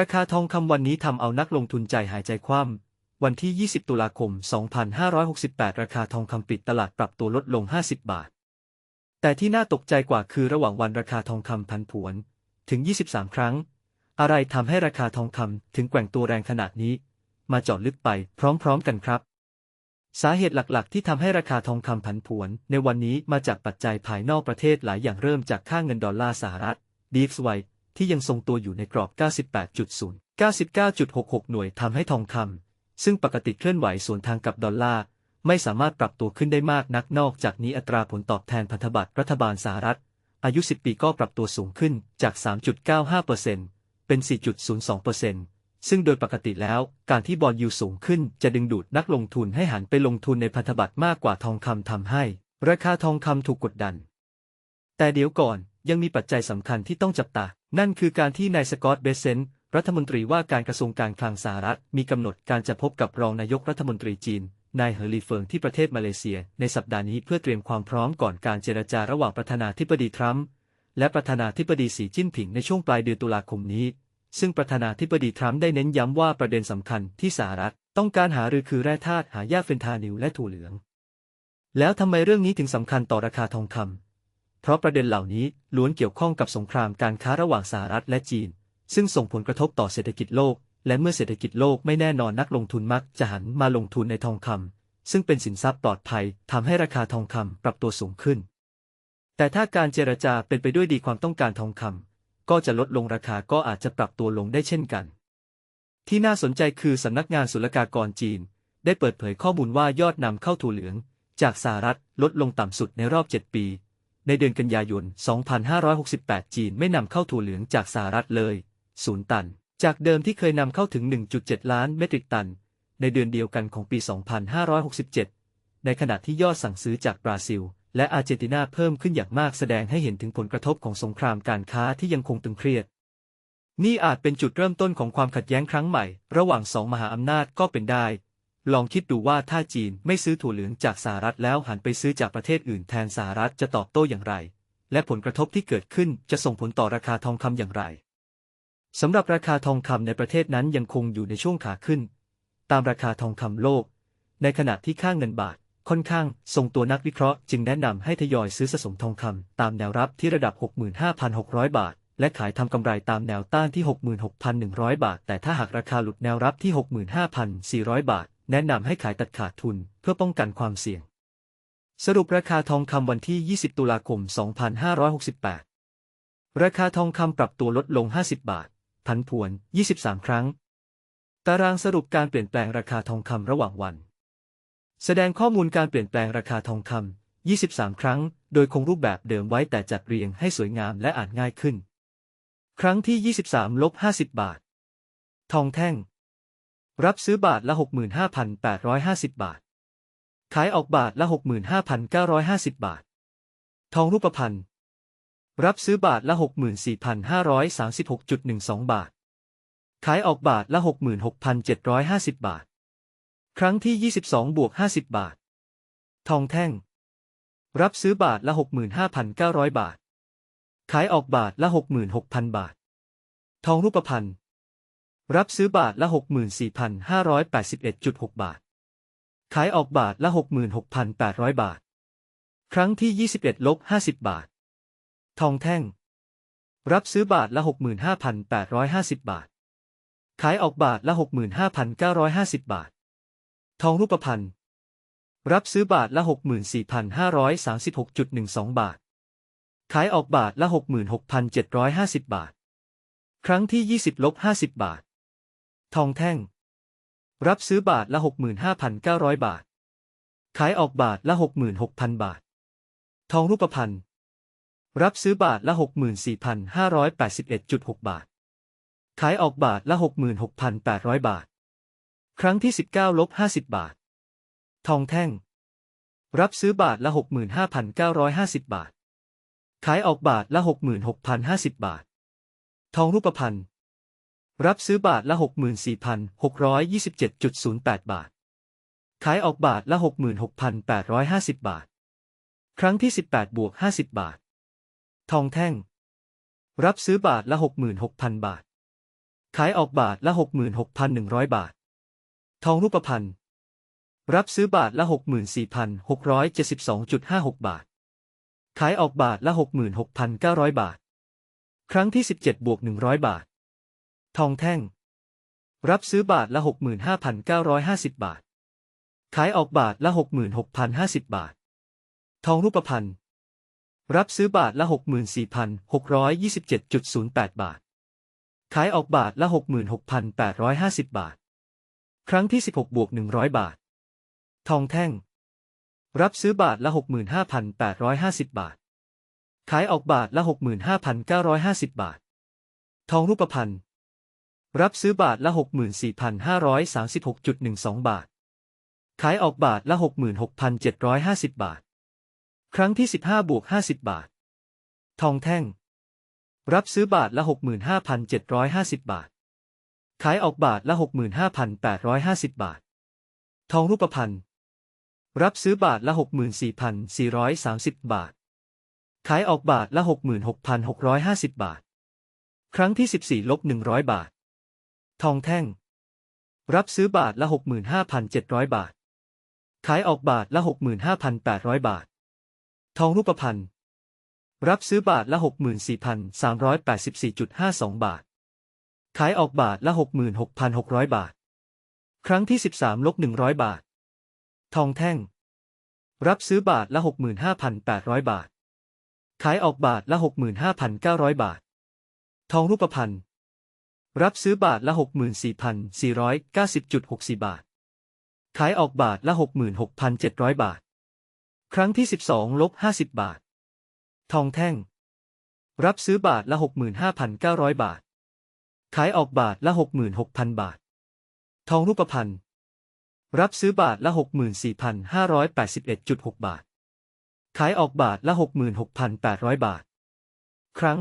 ราคาทองคำวันนี้ทำเอานักลงทุนใจหายใจคว่ำวันที่ 20 ตุลาคม 2568 ราคาทองคำปิดตลาดปรับตัวลดลง 50 บาท แต่ที่น่าตกใจกว่าคือระหว่างวันราคาทองคำพันผวน ถึง 23 ครั้ง อะไรทำให้ราคาทองคำถึงแกว่งตัวแรงขนาดนี้ มาเจาะลึกไปพร้อมๆกันครับ สาเหตุหลักๆ ที่ทำให้ราคาทองคำผันผวน ในวันนี้มาจากปัจจัยภายนอกประเทศหลายอย่างเริ่มจากค่าเงินดอลลาร์สหรัฐดีฟสไว ที่ยังทรงตัวอยู่ในกรอบ 98.0 99.66 หน่วยทำให้ทองคำซึ่งปกติเคลื่อนไหวสวนทางกับดอลลาร์ ไม่สามารถปรับตัวขึ้นได้มากนักนอกจากนี้อัตราผลตอบแทนพันธบัตรรัฐบาลสหรัฐ อายุ 10 ปีก็ปรับตัวสูงขึ้นจาก 3.95%เป็น 4.02%ซึ่งโดยปกติแล้ว การที่บอลยูสูงขึ้นจะดึงดูดนักลงทุนให้หันไปลงทุนในพันธบัตรมากกว่าทองคำทำให้ ราคาทองคำถูกกดดัน แต่เดี๋ยวก่อน ยังมีปัจจัยสำคัญที่ต้องจับตา นั่นคือการที่นายสกอตต์เบเซนรัฐมนตรีว่าการกระทรวงการคลังสหรัฐมีกำหนดการจะพบกับรองนายกรัฐมนตรีจีน นายเหอลีเฟิงที่ประเทศมาเลเซีย ในสัปดาห์นี้เพื่อเตรียมความพร้อมก่อนการเจรจาระหว่างประธานาธิบดีทรัมป์และประธานาธิบดีสีจิ้นผิงในช่วงปลายเดือนตุลาคมนี้ ซึ่งประธานาธิบดีทรัมป์ได้เน้นย้ำว่าประเด็นสำคัญที่สหรัฐ ต้องการหารือคือแร่ธาตุหายาเฟนทานิลและถั่วเหลือง แล้วทำไมเรื่องนี้ถึงสำคัญต่อราคาทองคำ เพราะประเด็นเหล่านี้ล้วนเกี่ยวข้องกับสงครามการค้าระหว่างสหรัฐและจีน ซึ่งส่งผลกระทบต่อเศรษฐกิจโลก และเมื่อเศรษฐกิจโลกไม่แน่นอนนักลงทุนมักจะหันมาลงทุนในทองคำซึ่งเป็นสินทรัพย์ปลอดภัยทำให้ราคาทองคำปรับตัวสูงขึ้น แต่ถ้าการเจรจาเป็นไปด้วยดีความต้องการทองคำก็จะลดลงราคาก็อาจจะปรับตัวลงได้เช่นกัน ที่น่าสนใจคือสำนักงานศุลกากรจีน ได้เปิดเผยข้อมูลว่ายอดนำเข้าถั่วเหลือง จากสหรัฐลดลงต่ำสุดในรอบ 7 ปี ในเดือนกันยายน 2568 จีนไม่นำเข้าถั่วเหลืองจากสหรัฐเลย ศูนย์ตัน จากเดิมที่เคยนำเข้าถึง 1.7 ล้านเมตริกตัน ในเดือนเดียวกันของปี 2567 ในขณะที่ยอดสั่งซื้อจากบราซิล และอาร์เจนตินาเพิ่มขึ้นอย่างมากแสดงให้เห็นถึงผลกระทบของสงครามการค้าที่ยังคงตึงเครียด นี่อาจเป็นจุดเริ่มต้นของความขัดแย้งครั้งใหม่ ระหว่างสองมหาอำนาจก็เป็นได้ ลองคิดดูว่าถ้าจีนไม่ซื้อถั่วเหลืองจากสหรัฐแล้วหันไปซื้อจากประเทศอื่นแทนสหรัฐจะตอบโต้อย่างไร และผลกระทบที่เกิดขึ้นจะส่งผลต่อราคาทองคำอย่างไรสำหรับราคาทองคำในประเทศนั้นยังคงอยู่ในช่วงขาขึ้น ตามราคาทองคำโลก ในขณะที่ค่างเงินบาทค่อนข้างทรงตัวนักวิเคราะห์จึงแนะนำให้ทยอยซื้อสะสมทองคำตามแนวรับที่ระดับ 65,600 บาท และขายทำกำไรตามแนวต้านที่ 66,100 บาท แต่ถ้าหากราคาหลุดแนวรับที่ 65,400 บาท แนะนำให้ขายตัดขาดทุนเพื่อป้องกันความเสี่ยง สรุปราคาทองคำวันที่ 20 ตุลาคม 2568 ราคาทองคำปรับตัวลดลง 50 บาท ผันผวน 23 ครั้ง ตารางสรุปการเปลี่ยนแปลงราคาทองคำระหว่างวัน แสดงข้อมูลการเปลี่ยนแปลงราคาทองคำ 23 ครั้ง โดยคงรูปแบบเดิมไว้แต่จัดเรียงให้สวยงามและอ่านง่ายขึ้น ครั้งที่ 23ลบ50 บาท ทองแท่ง รับซื้อบาทละ 65,850 บาท ขายออกบาทละ 65,950 บาท ทองรูปพรรณ รับซื้อบาทละ 64,536.12 บาท ขายออกบาทละ 66,750 บาท ครั้งที่ 22 บวก 50 บาท ทองแท่ง รับซื้อบาทละ 65,900 บาท ขายออกบาทละ 66,000 บาท ทองรูปพรรณ รับซื้อบาทละ 64,581.6 บาท ขายออกบาทละ 66,800 บาท ครั้งที่ 21ลบ50 บาท ทองแท่ง รับซื้อบาทละ 65,850 บาท ขายออกบาทละ 65,950 บาท ทองรูปพรรณ รับซื้อบาทละ 64,536.12 บาท ขายออกบาทละ 66,750 บาทครั้งที่ 20ลบ50 บาท ทองแท่ง รับซื้อบาทละ 65,900 บาท ขายออกบาทละ 66,000 บาท ทองรูปพรรณรับซื้อบาทละ 64,581.6 บาท ขายออกบาทละ 66,800 บาท ครั้งที่ 19ลบ50 บาท ทองแท่ง รับซื้อบาทละ 65,950 บาท ขายออกบาทละ 66,050 บาท ทองรูปพรรณ รับซื้อบาทละ 64,627.08 บาท ขายออกบาทละ 66,850 บาท ครั้งที่ 18 บวก 50 บาท ทองแท่ง รับซื้อบาทละ 66,000 บาท ขายออกบาทละ 66,100 บาท ทองรูปพรรณ รับซื้อบาทละ 64,672.56 บาท ขายออกบาทละ 66,900 บาท ครั้งที่ 17 บวก 100 บาท ทองแท่ง รับซื้อบาทละ 65,950 บาท ขายออกบาทละ 66,050 บาท ทองรูปพรรณรับซื้อบาทละ 64,627.08 บาท ขายออกบาทละ 66,850 บาท ครั้งที่ 16 บวก 100 บาท ทองแท่ง รับซื้อบาทละ 65,850 บาท ขายออกบาทละ 65,950 บาท ทองรูปพรรณ รับซื้อบาทละ 64,536.12 บาท ขายออกบาทละ 66,750 บาท ครั้งที่ 15 บวก 50 บาท ทองแท่ง รับซื้อบาทละ 65,750 บาท ขายออกบาทละ 65,850 บาท ทองรูปพรรณ รับซื้อบาทละ 64,430 บาท ขายออกบาทละ 66,650 บาท ครั้งที่ 14 ลบ 100 บาท ทองแท่ง รับซื้อบาทละ 65,700 บาท ขายออกบาทละ 65,800 บาท ทองรูปพรรณรับซื้อบาทละ 64,384.52 บาท ขายออกบาทละ 66,600 บาท ครั้งที่ 13ลบ100 บาท ทองแท่ง รับซื้อบาทละ 65,800 บาท ขายออกบาทละ 65,900 บาท ทองรูปพรรณ รับซื้อบาทละ 64,490.64 บาท ขายออกบาทละ 66,700 บาท ครั้งที่ 12 ลบ 50 บาท ทองแท่ง รับซื้อบาทละ 65,900 บาท ขายออกบาทละ 66,000 บาท ทองรูปพรรณ รับซื้อบาทละ 64,581.6 บาท ขายออกบาทละ 66,800 บาท ครั้ง